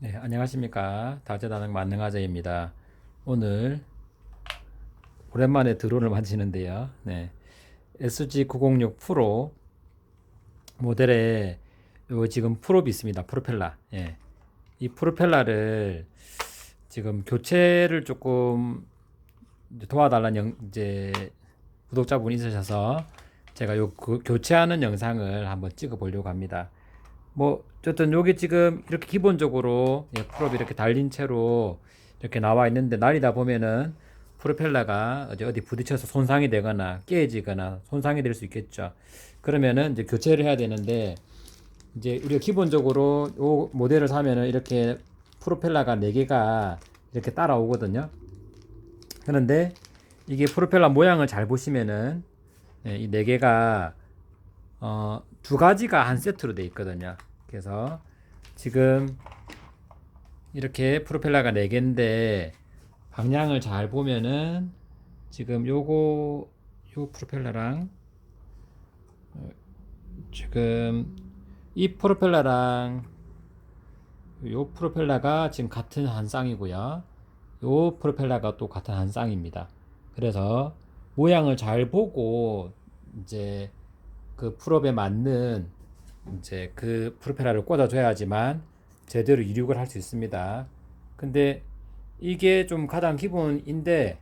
네, 안녕하십니까. 다재다능 만능아재입니다. 오늘 오랜만에 드론을 만지는데요. 네, SG906 프로 모델에 요 지금 프롭이 있습니다. 프로펠러. 예. 이 프로펠러를 지금 교체를 조금 도와달라는 영, 이제 구독자분이 있으셔서 제가 요 그- 교체하는 영상을 한번 찍어 보려고 합니다. 뭐 어쨌든 요게 지금 이렇게 기본적으로 예, 프롭 이렇게 달린 채로 이렇게 나와 있는데 날이다 보면은 프로펠러가 어디 어디 부딪혀서 손상이 되거나 깨지거나 손상이 될 수 있겠죠. 그러면은 이제 교체를 해야 되는데 이제 우리가 기본적으로 요 모델을 사면은 이렇게 프로펠러가 4개가 이렇게 따라오거든요. 그런데 이게 프로펠러 모양을 잘 보시면은 예, 이 4개가 어, 두 가지가 한 세트로 돼 있거든요. 그래서 지금 이렇게 프로펠러가 4개인데 방향을 잘 보면은 지금 요거 요 프로펠러랑 어, 지금 이 프로펠러랑 요 프로펠러가 지금 같은 한 쌍이고요. 요 프로펠러가 또 같은 한 쌍입니다. 그래서 모양을 잘 보고 이제 그 프롭에 맞는 이제 그 프로펠러를 꽂아줘야지만 제대로 이륙을 할 수 있습니다. 근데 이게 좀 가장 기본인데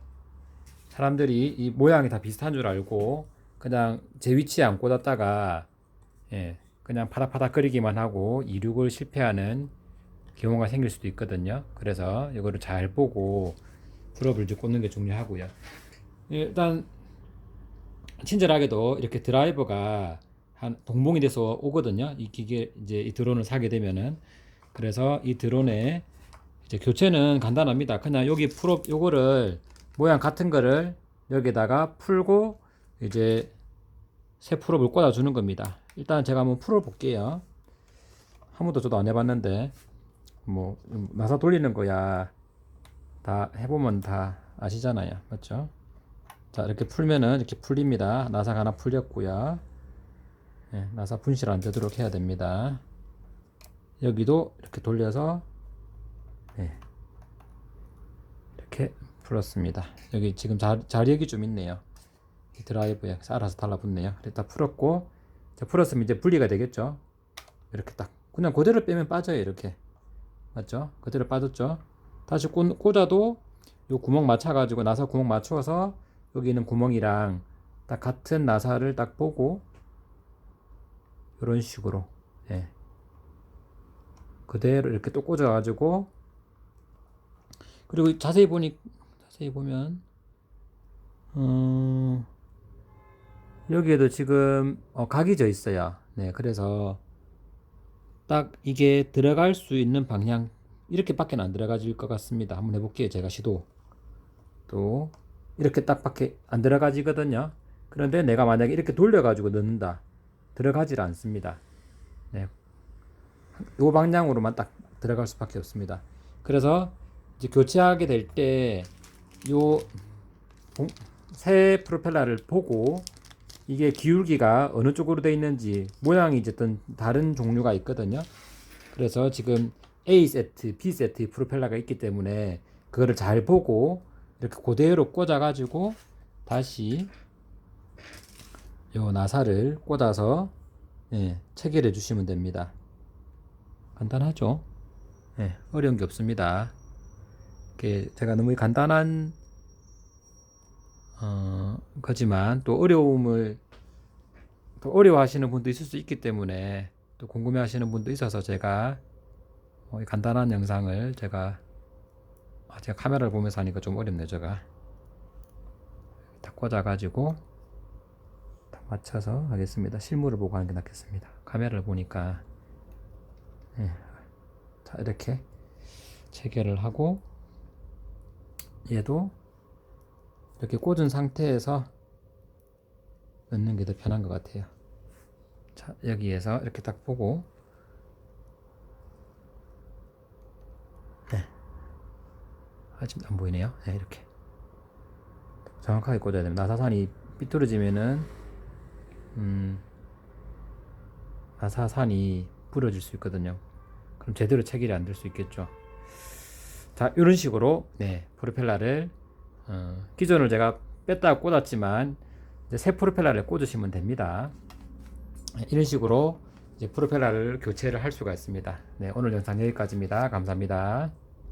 사람들이 이 모양이 다 비슷한 줄 알고 그냥 제 위치에 안 꽂았다가 예, 그냥 파닥파닥거리기만 하고 이륙을 실패하는 경우가 생길 수도 있거든요. 그래서 이거를 잘 보고 이제 꽂는 게 중요하고요. 일단 친절하게도 이렇게 드라이버가 한 동봉이 돼서 오거든요. 이 기계 이제 이 드론을 사게 되면은 그래서 이 드론에 이제 교체는 간단합니다. 그냥 여기 프롭 요거를 모양 같은 거를 여기다가 풀고 이제 새 프롭을 꽂아 주는 겁니다. 일단 제가 한번 풀어 볼게요. 한 번도 저도 안 해봤는데 뭐 나사 돌리는 거야 다 해보면 다 아시잖아요, 맞죠? 자 이렇게 풀면은 이렇게 풀립니다. 나사가 하나 풀렸고요. 예, 나사 분실 안 되도록 해야 됩니다. 여기도 이렇게 돌려서 예, 이렇게 풀었습니다. 여기 지금 자, 자력이 좀 있네요. 이 드라이브에 알아서 달라붙네요. 일단 풀었고 자, 풀었으면 이제 분리가 되겠죠. 이렇게 딱 그냥 그대로 빼면 빠져요. 이렇게 맞죠? 그대로 빠졌죠. 다시 꽂, 꽂아도 요 구멍 맞춰가지고 나사 구멍 맞춰서 여기 있는 구멍이랑 딱 같은 나사를 딱 보고 이런 식으로 예. 그대로 이렇게 또 꽂아 가지고 그리고 자세히 보니 자세히 보면 음, 여기에도 지금 어, 각이 져 있어요. 네, 그래서 딱 이게 들어갈 수 있는 방향 이렇게밖에 안 들어가질 것 같습니다. 한번 해볼게요. 제가 시도 또 이렇게 딱밖에 안 들어가지거든요. 그런데 내가 만약에 이렇게 돌려가지고 넣는다. 들어가질 않습니다. 네. 요 방향으로만 딱 들어갈 수밖에 없습니다. 그래서 이제 교체하게 될 때 요 새 프로펠러를 보고 이게 기울기가 어느 쪽으로 되어 있는지 모양이 어쨌든 다른 종류가 있거든요. 그래서 지금 A 세트, B 세트 프로펠러가 있기 때문에 그거를 잘 보고 이렇게 그대로 꽂아 가지고 다시 요 나사를 꽂아서 예, 체결해 주시면 됩니다. 간단하죠? 예, 어려운 게 없습니다. 이게 제가 너무 간단한 어, 거지만 또 어려움을 또 어려워하시는 분도 있을 수 있기 때문에 또 궁금해하시는 분도 있어서 제가 어, 이 간단한 영상을 제가 아, 제가 카메라를 보면서 하니까 좀 어렵네요, 제가. 딱 꽂아가지고 딱 맞춰서 하겠습니다. 실물을 보고 하는 게 낫겠습니다. 카메라를 보니까 예. 자 이렇게 체결을 하고 얘도 이렇게 꽂은 상태에서 넣는 게 더 편한 것 같아요. 자 여기에서 이렇게 딱 보고 네. 아 지금 안 보이네요. 네, 이렇게 정확하게 꽂아야 됩니다. 나사산이 삐뚤어지면은 음 나사산이 부러질 수 있거든요. 그럼 제대로 체결이 안 될 수 있겠죠. 자, 이런 식으로 네 프로펠러를 어, 기존을 제가 뺐다가 꽂았지만 이제 새 프로펠러를 꽂으시면 됩니다. 이런 식으로 이제 프로펠러를 교체를 할 수가 있습니다. 네, 오늘 영상 여기까지입니다. 감사합니다.